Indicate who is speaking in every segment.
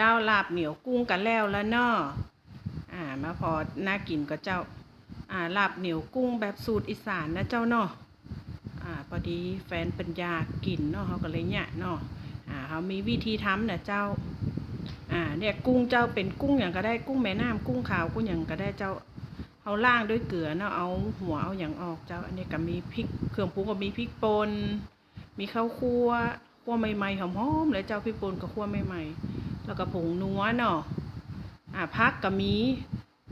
Speaker 1: เจ้าลาบเหนียวกุ้งกันแล้วแล้วเนาะอ่ามาพอน่ากินก็เจ้าอ่าลาบเหนียวกุ้งแบบสูตรอีสานนะเจ้าเนาะอ่าพอดีแฟนปัญญากินเนาะเขาก็เลยเนี่ยเนาะอ่าเขามีวิธีทำนะเจ้าอ่าเนี่ยกุ้งเจ้าเป็นกุ้งอย่างก็ได้กุ้งแม่น้ำกุ้งขาวกุ้งอย่างก็ได้เจ้าเขาล่างด้วยเกลือเนาะเอาหัวเอาอย่างออกเจ้าอันนี้ก็มีพริกเครื่องปรุงก็มีพริกป่นมีข้าวคั่วคั่วใหม่ๆหอมๆเลยเจ้าพริกป่นก็คั่วใหม่ๆ แล้วก็ผงนัวเนาะอ่าพักก็มี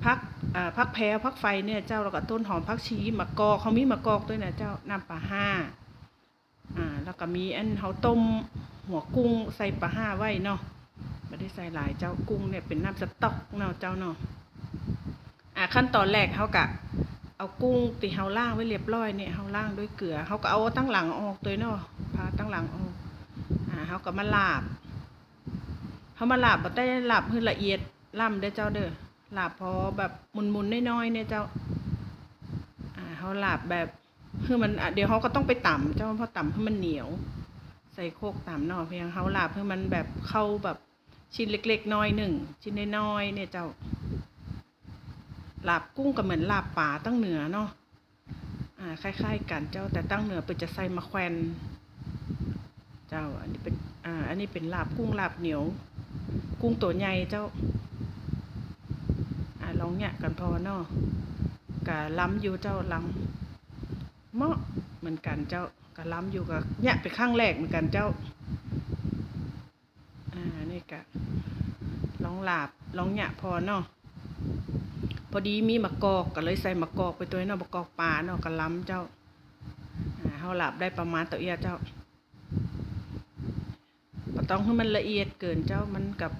Speaker 1: พักอ่าพักแพรพักไฟเนี่ยเจ้าแล้วก็ต้นหอมพักชีมะกอกเขามีมะกอกด้วยนะเจ้าน้ำปลาห้าอ่าแล้วก็มีอันเขาต้มหัวกุ้งใส่ปลาห้าไว้เนาะไม่ได้ใส่หลายเจ้ากุ้งเนี่ยเป็นน้ำสต๊อกเนาะเจ้าเนาะอ่าขั้นตอนแรกเขากะเอากุ้งตีเฮาล่างไว้เรียบร้อยเนี่ยเฮาล่างด้วยเกลือเขาก็เอาตั้งหลังออกตัวเนาะพาตั้งหลังออกอ่าเขาก็มาลาบ เขามาหลาบบ่ได้หลาบคือละเอียดล่ำเด้อเจ้าเด้อหลาบพอแบบมุนๆน้อยๆเนี่ยเจ้าอ่าเขาหลาบแบบคือมันเดี๋ยวเขาก็ต้องไปต่ำเจ้าเพราะต่ำให้มันเหนียว ใส่โคกต่ำเนาะเพียงเขาหลาบให้มันแบบเข้าแบบชิ้นเล็กๆน้อยหนึ่งชิ้นน้อยๆเนี่ยเจ้าหลาบกุ้งก็เหมือนหลาบป่าตั้งเหนือเนาะอ่าคล้าย ๆ กันเจ้าแต่ตั้งเหนือเป็นจะใส่มะแขวนเจ้าอันนี้เป็นอ่าอันนี้เป็นหลาบกุ้งหลาบเหนียว กุ้งตัวใหญ่เจ้า อ่าลองเนี่ยกันพอเนาะกะล้ำอยู่เจ้าล้ำเหมาะเหมือนกันเจ้ากะล้ำอยู่กับเนี่ยเป็นข้างแรกเหมือนกันเจ้า อ่านี่กะลองหลาบลองเนี่ยพอเนาะพอดีมีมะกอกก็เลยใส่มะกอกไปตัวเนาะมะกอกปลาเนาะกะล้ำเจ้าอ่าเฮาหลาบได้ประมาณตัวเอียเจ้า ต้องให้มันละเอียดเกินเจ้ามันกับ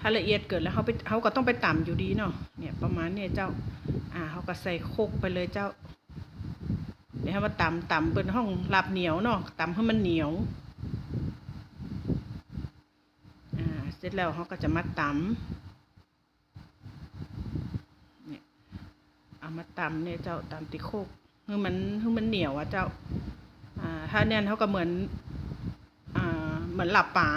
Speaker 1: ถ้าละเอียดเกินแล้วเขาไปเขาก็ต้องไปต่ำอยู่ดีเนาะเนี่ยประมาณเนี่ยเจ้า อ่าเขาก็ใส่โคกไปเลยเจ้าเดี๋ยวให้มาต่ำต่ำเป็นห้องลาบเหนียวเนาะต่ำให้มันเหนียวอ่าเสร็จแล้วเขาก็จะมาตำเนี่ยเอามาตำเนี่ยเจ้าตำติโคกให้มันให้มันเหนียวอะเจ้าอ่าถ้าเนี่ยเขาก็เหมือน เหมือนหลับป่า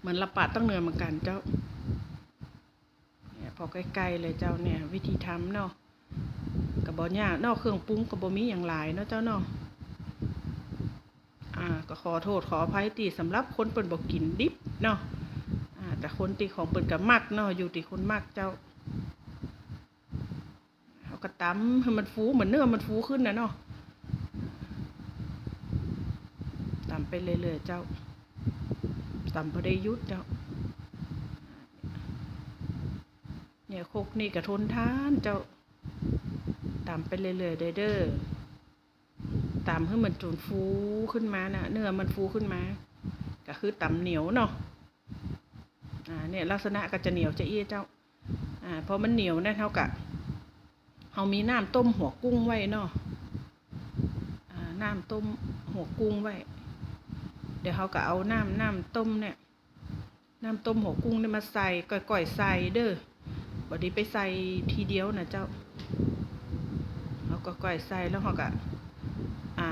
Speaker 1: เหมือนหลับป่าต้องเหนือเหมือนกันเจ้า เนี่ยพอใกล้ๆเลยเจ้าเนี่ย วิธีทำเนาะกระบอกเนี่ยนอกเครื่องปรุงกระบอมีอย่างหลายเนาะเจ้าเนาะอ่าก็ขอโทษขออภัยตีสำหรับคนเปิ่นบอกกินดิบเนาะอ่าแต่คนตีของเปิ่นกับมักเนาะอยู่ตีคนมักเจ้าเขาก็ตำให้มันฟูเหมือนเนื้อมันฟูขึ้นนะเนาะ ตำ ไปเรื่อยๆเจ้าตำพอได้หยุดเจ้า เนี่ยโคกนี่กระทนทานเจ้าตำไปเรื่อยๆเด้อเด้อตำให้มันจนฟูขึ้นมานะเนื้อมันฟูขึ้นมา ก็คือตำเหนียวเนาะอ่าเนี่ยลักษณะก็จะเหนียวจะเอี้ยเจ้า อ่าพอมันเหนียวเนี่ยเท่ากับเรามีน้ำต้มหัวกุ้งไว้เนาะอ่าน้ำต้มหัวกุ้งไว้ เดี๋ยวเขาก็เอาน้ำน้ำต้มเนี่ย น้ำต้มหัวกุ้งเนี่ยมาใส่ก่อยๆใส่เด้อบอดนีไปใส่ทีเดียวนะเจ้าเขาก็ก่อยใส่แล้วเขาก็อ่า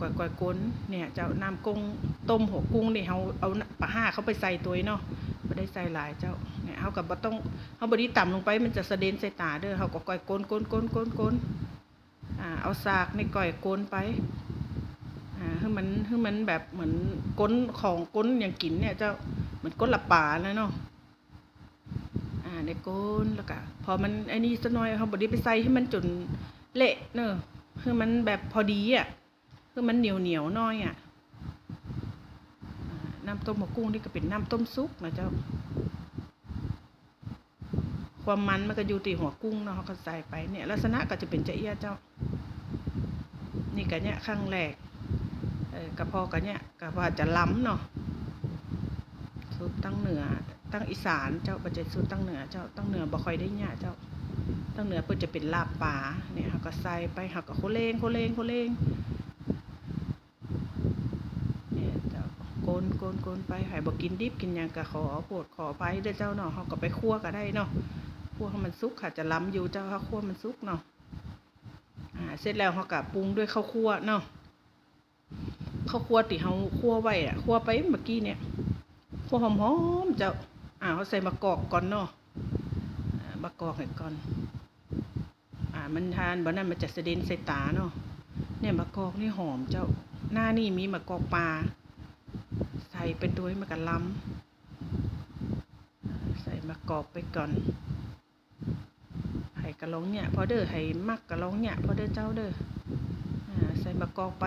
Speaker 1: ก่อยก่อยๆก้นเนี่ยเจ้าน้ำกุ้งต้มหัวกุ้งเนี่ยเขาเอาปลาห้าเขาไปใส่ตัวเนาะไม่ได้ใส่หลายเจ้าเนี่ยเขากับบ่ต้องเขาบดนีต่ำลงไปมันจะสะเด็นใส่ตาเด้อเขาก็ก่อยก้นก้นก้นก้นก้นอ่าเอาสากในก่อยก้นไป อ่าให้มันให้มันแบบเหมือนก้นของก้นอย่างกินเนี่ยเจ้าเหมือนก้นหลับป่าแล้วเนาะอ่าในก้นแล้วก็พอมันไอ้นี่สักหน่อยเขาบดนีไปใส่ให้มันจนเละเนอะคือมันแบบพอดีอะคือมันเหนียวเหนียวน้อยอะอ่าน้ำต้มหมูกุ้งนี่ก็เป็นน้ำต้มซุปนะเจ้า ความมันมันก็อยู่ที่หัวกุ้งเนาะเขาใส่ไปเนี่ย ลักษณะก็จะเป็นจะเอี้ยเจ้า นี่กันเนี่ยข้างแรก อกระพาะกันเนี่ยกะว่าจะล้ำเนาะสูตรตั้งเหนือตั้งอีสานเจ้าปัจจัยสูตรตั้งเหนือเจ้าตั้งเหนือบ่ค่อยได้เนี่ยเจ้าตั้งเหนือเพื่อจะเป็นลาบป่าเนี่ยเขาก็ใส่ไปเขาก็โคเลงโคเลงโคเลงเนี่ยเจ้าโกนโกนโกนไปหายบอกกินดิบกินยังกะขอปวดขอไปเด้อเจ้าเนาะเขาก็ไปคั่วก็ได้เนาะคั่วให้มันสุกค่ะจะล้ำอยู่เจ้าเขาคั่วมันสุกเนาะอ่าเสร็จแล้วเขาก็ปรุงด้วยข้าวคั่วเนาะ ข้าวคั่วติเฮาคั่วไว้อะคั่วไปเมื่อกี้เนี่ยคั่วหอมๆเจ้าอ่าเขาใส่มะกอกก่อนเนาะมะกอกให้ก่อน อ่ามันทานบ่นั้นมันจะเสด็นใส่ตาเนาะเนี่ยมะกอกนี่หอมเจ้าหน้านี่มีมะกอกปลาใส่ไปด้วยมันก็ล้ำใส่มะกอกไปก่อนให้กะลองเนี่ยพอเด้อให้มักกะลองเนี่ยพอเด้อเจ้าเด้ออ่าใส่มะกอกไป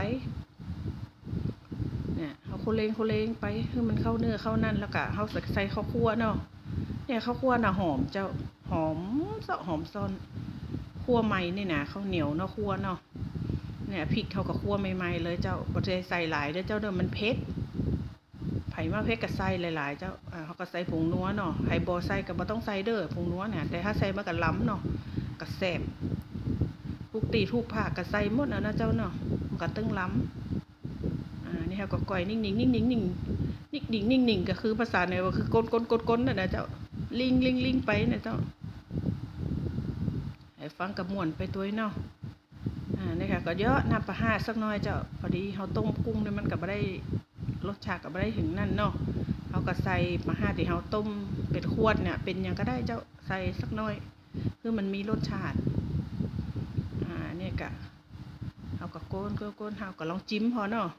Speaker 1: เนี่ยเขาโคเลงโคเลงไปให้มันเข้าเนื้อเข้านั่นแล้วก็เขาใส่ข้าวคั่วเนาะเนี่ยข้าวคั่วน่ะหอมเจ้าหอมเสาะหอมซ่อนคั่วใหม่นี่นะข้าวเหนียวเนาะคั่วเนาะเนี่ยพริกเขาก็คั่วใหม่ๆเลยเจ้าบดใส่หลายเด้อเจ้าเด้อมันเผ็ดไผ่มาเผ็ดก็ใส่หลายๆ เจ้าอ่าเขาก็ใส่ผงนัวเนาะไผบ่ใส่ก็บ่ต้องใส่เด้อผงนัวเนี่ยแต่ถ้าใส่มันก็ล้ำเนาะก็แซ่บทุกตีทุกภาคก็ใส่หมดนะนะเจ้าเนาะมันก็ตึงล้ำ อ่านี่เขาก็ก่อยนิ่งนิ่งนิ่งนิ่งนิ่งนิ่งก็คือภาษาเนี่ยก็คือกลนๆๆๆนั่นน่ะเจ้าลิงลิงลิงไปนะเจ้าให้ฟังกับม่วนไปตัวเนาะอ่านี่ค่ะก็เยอะน้ำปลาห้าสักน่อยเจ้าพอดีเขาต้มกุ้งเนี่ยมันก็บ่ได้รสชาติก็บ่ได้ถึงนั่นเนาะเขาก็ใส่ปลาห้าที่เขาต้มเป็นขวดเนี่ย เป็นยังก็ได้เจ้าใส่สักน่อย คือมันมีรสชาติอ่าเนี่ยก็เขาก็โกนโกนโกนเขาก็ลองจิ้มพอเนาะ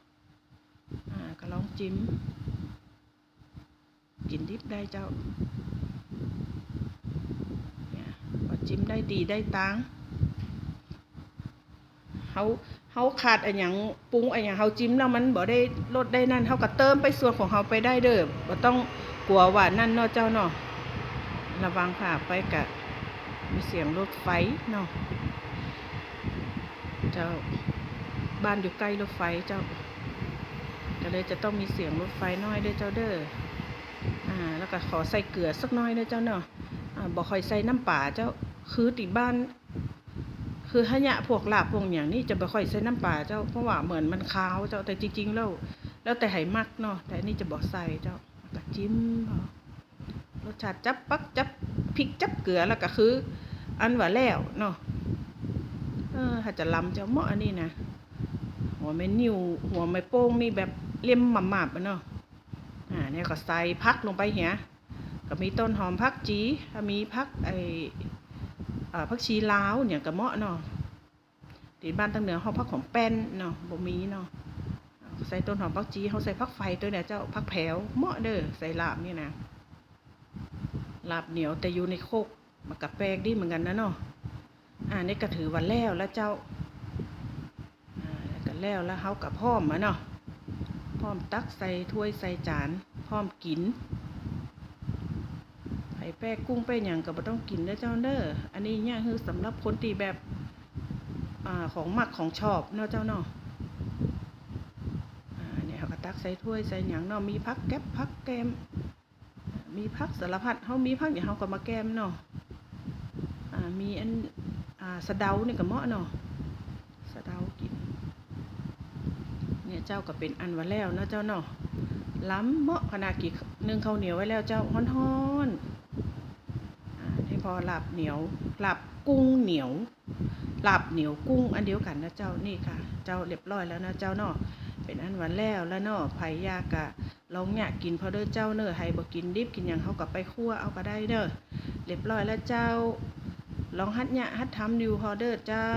Speaker 1: ก็ลองจิ้มกินดิบได้เจ้าเนี่ยพอจิ้มได้ดีได้ตังเฮาเฮาขาดอันหยังปรุงอันหยังเฮาจิ้มแล้วมันบ่ได้ลดได้นั่นเฮาก็เติมไปส่วนของเฮาไปได้เด้อบ่ต้องกลัวว่านั่นเนาะเจ้าเนาะระวังค่ะไปกะมีเสียงรถไฟเนาะเจ้าบ้านอยู่ใกล้รถไฟเจ้า เลยจะต้องมีเสียงรถไฟน้อยด้อเจ้าเด้ออ่าแล้วก็ขอใส่เกลือสักน้อยด้อเจ้าเนาะอ่าบ่ค่อยใส่น้ำปลาเจ้าคือติบ้าน คือหะยะพวกลาบพวกอย่างนี้จะบ่ค่อยใส่น้ำปลาเจ้าเพราะว่าเหมือนมันคาวเจ้าแต่จริงๆแล้ว แล้วแต่ให้มักเนาะแต่อันนี้จะบ่ใส่เจ้าก็จิ้มรสชาติจับปักจับพริกจับเกลือแล้วก็คือ อันว่าแล้วเนาะเออถ้าจะลำเจ้าเหมาะอันนี้นะหัวไม่นิวหัวไม่โป้งมีแบบ เลี่ยมหมาบๆอะเนาะอ่าเนี่ยก็ใส่พักลงไปเหียก็มีต้นหอมพักจีมีพักไออ่าพักชีลาวเนี่ยก็เมาะเนาะตีบ้านตั้งเหนือเฮาพักของแป้นเนาะบ่มีเนาะใส่ต้นหอมพักจีเฮาใส่พักไฟตัวเนี่ยเจ้าพักแผวเมาะเด้อใส่ลาบนี่นะลาบเหนียวแต่อยู่ในโคกมันก็แปลกดีเหมือนกันนะเนาะอ่านี่ก็ถือว่าแล้วแล้วเจ้าอ่าก็แล้วแล้วเฮากับพร้อมอะเนาะ พร้อมตักใส่ถ้วยใส่จาน พร้อมกินไผ่แป้กุ้งแป้หยังก็บ่ต้องกินเด้อเจ้าเด้ออันนี้เนี่ยคือสำหรับคนที่แบบอ่าของหมักของชอบเนาะเจ้าเนาะอ่าเนี่ยเขาก็ตักใส่ถ้วยใส่หยังเนาะมีผักแก๊บผักแกม มีผักสารพัดเฮามีผักอย่างเฮาก็มาแกมเนาะอ่ามีอันอ่าสะเดาเนี่ยก็เหมาะเนาะสะเดากิน เนี่ยเจ้าก็เป็นอันว่าแล้วเนาะเจ้าเนาะล้ำเมาะขนาดกี่นึ่งข้าวเหนียวไว้แล้วเจ้าฮ้อนๆอ่านี่พอหลาบเหนียวหลาบกุ้งเหนียวหลาบเหนียวกุ้งอันเดียวกันนะเจ้านี่ค่ะ เจ้าเรียบร้อยแล้วนะเจ้าเนาะเป็นอันวันแล้วแล้วเนาะไผยากะลองเนี่ยกินพอเด้อเจ้าเนอะให้บ่กินดิบกินหยังเขาก็ไปคั่วเอาก็ได้เด้อเรียบร้อยแล้วเจ้าลองฮัดเนี่ยฮัดทำดูพอเด้อเจ้า